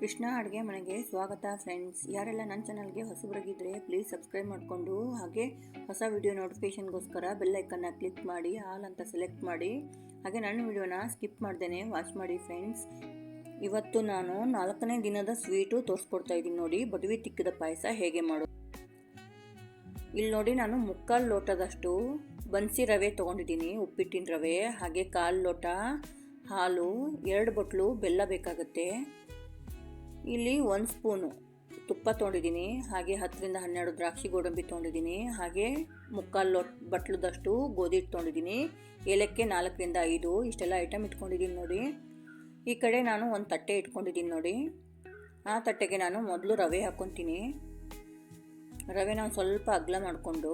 ಕೃಷ್ಣ ಅಡುಗೆ ಮನೆಗೆ ಸ್ವಾಗತ ಫ್ರೆಂಡ್ಸ್ ಯಾರೆಲ್ಲ ನನ್ನ ಚಾನಲ್ಗೆ ಹೊಸಬರಾಗಿದ್ದರೆ ಪ್ಲೀಸ್ ಸಬ್ಸ್ಕ್ರೈಬ್ ಮಾಡಿಕೊಂಡು, ಹಾಗೆ ಹೊಸ ವಿಡಿಯೋ ನೋಟಿಫಿಕೇಷನ್ಗೋಸ್ಕರ ಬೆಲ್ಲೈಕನ್ನ ಕ್ಲಿಕ್ ಮಾಡಿ ಆಲ್ ಅಂತ ಸೆಲೆಕ್ಟ್ ಮಾಡಿ. ಹಾಗೆ ನನ್ನ ವಿಡಿಯೋನ ಸ್ಕಿಪ್ ಮಾಡ್ದೇನೆ ವಾಚ್ ಮಾಡಿ ಫ್ರೆಂಡ್ಸ್ ಇವತ್ತು ನಾನು ನಾಲ್ಕನೇ ದಿನದ ಸ್ವೀಟು ತೋರಿಸ್ಕೊಡ್ತಾ ಇದ್ದೀನಿ ನೋಡಿ ಬಡವಿ ತಿಕ್ಕಿದ ಪಾಯಸ ಹೇಗೆ ಮಾಡೋದು. ಇಲ್ಲಿ ನೋಡಿ ನಾನು ಮುಕ್ಕಾಲು ಲೋಟದಷ್ಟು ಬನ್ಸಿ ರವೆ ತೊಗೊಂಡಿದ್ದೀನಿ, ಉಪ್ಪಿಟ್ಟಿನ ರವೆ, ಹಾಗೆ ಕಾಲು ಲೋಟ, ಹಾಲು, ಎರಡು ಬೊಟ್ಲು, ಬೆಲ್ಲ ಬೇಕಾಗುತ್ತೆ. ಇಲ್ಲಿ ಒಂದು ಸ್ಪೂನು ತುಪ್ಪ ತೊಗೊಂಡಿದ್ದೀನಿ, ಹಾಗೆ ಹತ್ತರಿಂದ ಹನ್ನೆರಡು ದ್ರಾಕ್ಷಿ ಗೋಡಂಬಿ ತೊಗೊಂಡಿದ್ದೀನಿ, ಹಾಗೆ ಮುಕ್ಕಾಲು ಲೋಟ ಬಟ್ಲದಷ್ಟು ಗೋಧಿ ಹಿಟ್ಟು ತೊಗೊಂಡಿದ್ದೀನಿ. ಏಲಕ್ಕಿ ನಾಲ್ಕರಿಂದ ಐದು, ಇಷ್ಟೆಲ್ಲ ಐಟಮ್ ಇಟ್ಕೊಂಡಿದ್ದೀನಿ ನೋಡಿ. ಈ ಕಡೆ ನಾನು ಒಂದು ತಟ್ಟೆ ಇಟ್ಕೊಂಡಿದ್ದೀನಿ ನೋಡಿ. ಆ ತಟ್ಟೆಗೆ ನಾನು ಮೊದಲು ರವೆ ಹಾಕ್ಕೊತೀನಿ ರವೆ ನಾನು ಸ್ವಲ್ಪ ಅಗ್ಲ ಮಾಡಿಕೊಂಡು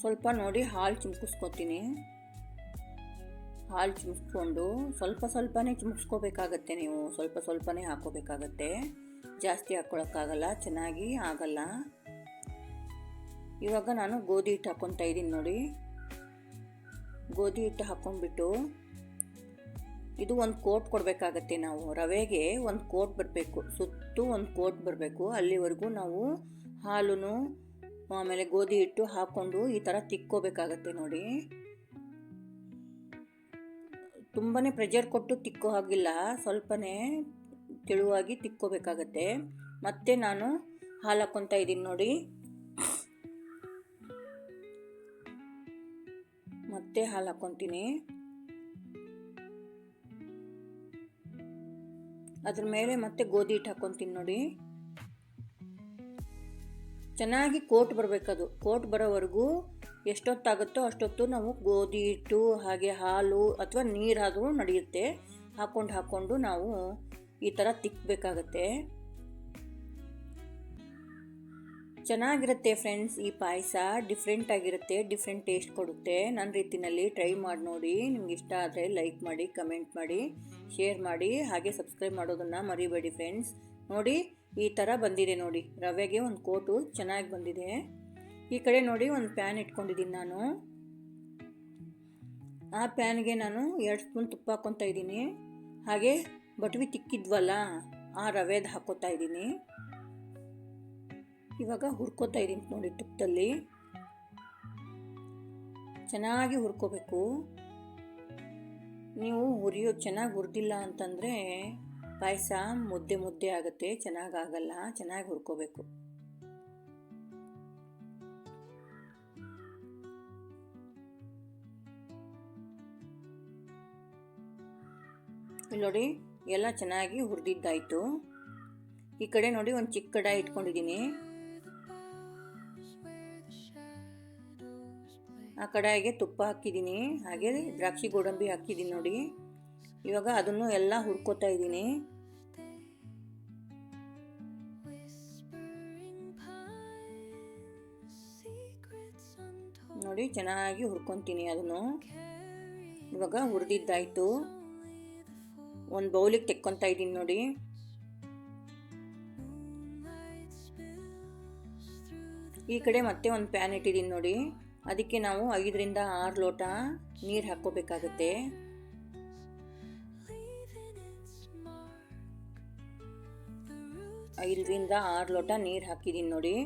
ಸ್ವಲ್ಪ ನೋಡಿ ಹಾಲು ಚಿಮ್ಕಿಸ್ಕೊತೀನಿ. ಹಾಲು ಚಿಮ್ಸ್ಕೊಂಡು ಸ್ವಲ್ಪ ಸ್ವಲ್ಪನೇ ಚಿಮ್ಸ್ಕೋಬೇಕಾಗತ್ತೆ ನೀವು. ಸ್ವಲ್ಪ ಸ್ವಲ್ಪನೇ ಹಾಕೋಬೇಕಾಗತ್ತೆ. ಜಾಸ್ತಿ ಹಾಕ್ಕೊಳಕ್ಕಾಗಲ್ಲ ಚೆನ್ನಾಗಿ ಆಗಲ್ಲ. ಇವಾಗ ನಾನು ಗೋಧಿ ಹಿಟ್ಟು ಹಾಕ್ಕೊತಾ ಇದ್ದೀನಿ ನೋಡಿ. ಗೋಧಿ ಹಿಟ್ಟು ಹಾಕ್ಕೊಂಡ್ಬಿಟ್ಟು ಇದು ಒಂದು ಕೋಟ್ ಕೊಡಬೇಕಾಗತ್ತೆ ನಾವು. ರವೆಗೆ ಒಂದು ಕೋಟ್ ಬರಬೇಕು. ಸುತ್ತು ಒಂದು ಕೋಟ್ ಬರಬೇಕು. ಅಲ್ಲಿವರೆಗೂ ನಾವು ಹಾಲು ಆಮೇಲೆ ಗೋಧಿ ಹಿಟ್ಟು ಹಾಕ್ಕೊಂಡು ಈ ಥರ ತಿಕ್ಕೋಬೇಕಾಗತ್ತೆ ನೋಡಿ. ತುಂಬಾ ಪ್ರೆಷರ್ ಕೊಟ್ಟು ತಿಕ್ಕೋ ಹಾಗಿಲ್ಲ. ಸ್ವಲ್ಪನೇ ತೆಳುವಾಗಿ ತಿಕ್ಕೋಬೇಕಾಗತ್ತೆ. ಮತ್ತೆ ನಾನು ಹಾಲು ಹಾಕ್ಕೊತಾ ಇದ್ದೀನಿ ನೋಡಿ. ಮತ್ತೆ ಹಾಲು ಹಾಕ್ಕೊತೀನಿ. ಅದ್ರ ಮೇಲೆ ಮತ್ತೆ ಗೋಧಿ ಹಿಟ್ಟು ಹಾಕ್ಕೊತೀನಿ ನೋಡಿ. ಚೆನ್ನಾಗಿ ಕೋಟ್ ಬರಬೇಕದು. ಕೋಟ್ ಬರೋವರೆಗೂ ಎಷ್ಟೊತ್ತಾಗುತ್ತೋ ಅಷ್ಟೊತ್ತು ನಾವು ಗೋಧಿ ಹಿಟ್ಟು, ಹಾಗೆ ಹಾಲು ಅಥವಾ ನೀರಾದರೂ ನಡೆಯುತ್ತೆ. ಹಾಕ್ಕೊಂಡು ಹಾಕ್ಕೊಂಡು ನಾವು ಈ ಥರ ತಿಕ್ಕಬೇಕಾಗತ್ತೆ ಚೆನ್ನಾಗಿರುತ್ತೆ ಫ್ರೆಂಡ್ಸ್ ಈ ಪಾಯಸ. ಡಿಫ್ರೆಂಟ್ ಆಗಿರುತ್ತೆ, ಡಿಫ್ರೆಂಟ್ ಟೇಸ್ಟ್ ಕೊಡುತ್ತೆ. ನನ್ನ ರೀತಿಯಲ್ಲಿ ಟ್ರೈ ಮಾಡಿ ನೋಡಿ. ನಿಮ್ಗೆ ಇಷ್ಟ ಆದರೆ ಲೈಕ್ ಮಾಡಿ, ಕಮೆಂಟ್ ಮಾಡಿ, ಶೇರ್ ಮಾಡಿ. ಹಾಗೆ ಸಬ್ಸ್ಕ್ರೈಬ್ ಮಾಡೋದನ್ನು ಮರಿಬೇಡಿ ಫ್ರೆಂಡ್ಸ್. ನೋಡಿ, ಈ ಥರ ಬಂದಿದೆ ನೋಡಿ. ರವೆಗೆ ಒಂದು ಕೋಟು ಚೆನ್ನಾಗಿ ಬಂದಿದೆ. ಈ ಕಡೆ ನೋಡಿ ಒಂದು ಪ್ಯಾನ್ ಇಟ್ಕೊಂಡಿದ್ದೀನಿ ನಾನು. ಆ ಪ್ಯಾನ್ಗೆ ನಾನು ಎರಡು ಸ್ಪೂನ್ ತುಪ್ಪ ಹಾಕ್ಕೊತಾ ಇದ್ದೀನಿ. ಹಾಗೆ ಬಟ್ವಿ ತಿಕ್ಕಿದ್ವಲ್ಲ, ಆ ರವೆದು ಹಾಕೋತಾ ಇದ್ದೀನಿ. ಇವಾಗ ಹುರ್ಕೋತಾ ಇದ್ದೀನಿ ನೋಡಿ ತುಪ್ಪದಲ್ಲಿ. ಚೆನ್ನಾಗಿ ಹುರ್ಕೋಬೇಕು. ನೀವು ಹುರಿಯೋ ಚೆನ್ನಾಗಿ ಹುರಿದಿಲ್ಲ ಅಂತಂದರೆ ಪಾಯಸ ಮುದ್ದೆ ಮುದ್ದೆ ಆಗುತ್ತೆ ಚೆನ್ನಾಗಾಗಲ್ಲ ಚೆನ್ನಾಗಿ ಹುರ್ಕೋಬೇಕು. ಇಲ್ಲಿ ನೋಡಿ, ಎಲ್ಲ ಚೆನ್ನಾಗಿ ಹುರಿದಿದ್ದಾಯಿತು. ಈ ಕಡೆ ನೋಡಿ ಒಂದು ಚಿಕ್ಕ ಕಡಾಯಿ ಇಟ್ಕೊಂಡಿದ್ದೀನಿ. ಆ ಕಡಾಯಿಗೆ ತುಪ್ಪ ಹಾಕಿದ್ದೀನಿ. ಹಾಗೆ ದ್ರಾಕ್ಷಿ ಗೋಡಂಬಿ ಹಾಕಿದ್ದೀನಿ ನೋಡಿ. ಇವಾಗ ಅದನ್ನು ಎಲ್ಲ ಹುರ್ಕೋತಾ ಇದ್ದೀನಿ. ನೋಡಿ ಚೆನ್ನಾಗಿ ಹುರ್ಕೊತೀನಿ ಅದನ್ನು. ಇವಾಗ ಹುರಿದಿದ್ದಾಯಿತು. ಒಂದು ಬೌಲಿಗೆ ತೆಕ್ಕೊತಾ ಇದ್ದೀನಿ ನೋಡಿ. ಈ ಕಡೆ ಮತ್ತೆ ಒಂದು ಪ್ಯಾನ್ ಇಟ್ಟಿದ್ದೀನಿ ನೋಡಿ. ಅದಕ್ಕೆ ನಾವು ಐದರಿಂದ ಆರು ಲೋಟ ನೀರು ಹಾಕ್ಕೋಬೇಕಾಗತ್ತೆ. ಐದರಿಂದ ಆರು ಲೋಟ ನೀರು ಹಾಕಿದ್ದೀನಿ ನೋಡಿ.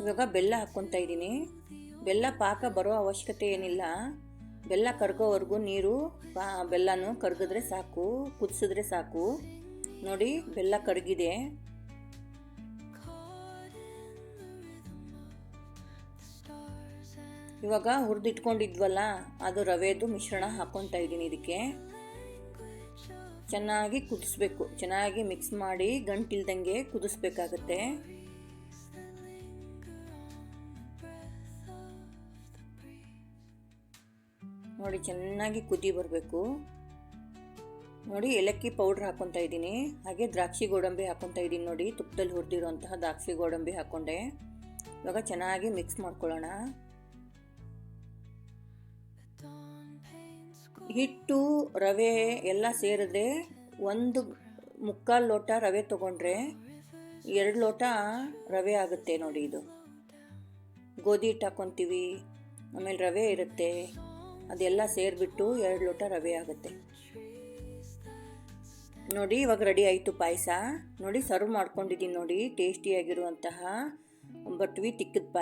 ಇವಾಗ ಬೆಲ್ಲ ಹಾಕ್ಕೊತಾ ಇದ್ದೀನಿ ಬೆಲ್ಲ ಪಾಕ ಬರೋ ಅವಶ್ಯಕತೆ ಏನಿಲ್ಲ. ಬೆಲ್ಲ ಕರ್ಗೋವರೆಗೂ ನೀರು ಬೆಲ್ಲನೂ ಕರಗಿದ್ರೆ ಸಾಕು, ಕುದಿಸಿದ್ರೆ ಸಾಕು. ನೋಡಿ, ಬೆಲ್ಲ ಕರಗಿದೆ. ಇವಾಗ ಹುರಿದಿಟ್ಕೊಂಡಿದ್ವಲ್ಲ, ಅದು ರವೆದು ಮಿಶ್ರಣ ಹಾಕ್ಕೊತಾ ಇದ್ದೀನಿ ಇದಕ್ಕೆ. ಚೆನ್ನಾಗಿ ಕುದಿಸ್ಬೇಕು. ಚೆನ್ನಾಗಿ ಮಿಕ್ಸ್ ಮಾಡಿ ಗಂಟಿಲ್ದಂಗೆ ಕುದಿಸ್ಬೇಕಾಗತ್ತೆ. ನೋಡಿ, ಚೆನ್ನಾಗಿ ಕುದಿ ಬರಬೇಕು. ನೋಡಿ, ಏಲಕ್ಕಿ ಪೌಡ್ರ್ ಹಾಕ್ಕೊತಾ ಇದ್ದೀನಿ. ಹಾಗೆ ದ್ರಾಕ್ಷಿ ಗೋಡಂಬಿ ಹಾಕ್ಕೊತಾ ಇದ್ದೀನಿ ನೋಡಿ, ತುಪ್ಪದಲ್ಲಿ ಹುರಿದಿರುವಂತಹ ದ್ರಾಕ್ಷಿ ಗೋಡಂಬಿ ಹಾಕ್ಕೊಂಡೆ ಇವಾಗ ಚೆನ್ನಾಗಿ ಮಿಕ್ಸ್ ಮಾಡ್ಕೊಳ್ಳೋಣ. ಹಿಟ್ಟು, ರವೆ ಎಲ್ಲ ಸೇರಿದ್ರೆ ಒಂದು ಮುಕ್ಕಾಲು ಲೋಟ ರವೆ ತಗೊಂಡ್ರೆ ಎರಡು ಲೋಟ ರವೆ ಆಗುತ್ತೆ ನೋಡಿ ಇದು. ಗೋಧಿ ಹಿಟ್ಟು ಹಾಕ್ಕೊತೀವಿ ಆಮೇಲೆ ರವೆ ಇರುತ್ತೆ. ಅದೆಲ್ಲ ಸೇರಿಬಿಟ್ಟು ಎರಡು ಲೋಟ ರವೆ ಆಗುತ್ತೆ. ನೋಡಿ, ಇವಾಗ ರೆಡಿ ಆಯಿತು ಪಾಯಸ. ನೋಡಿ ಸರ್ವ್ ಮಾಡ್ಕೊಂಡಿದ್ದೀನಿ ನೋಡಿ ಟೇಸ್ಟಿಯಾಗಿರುವಂತಹ ಬಟ್ವಿ ತಿಕ್ಕದ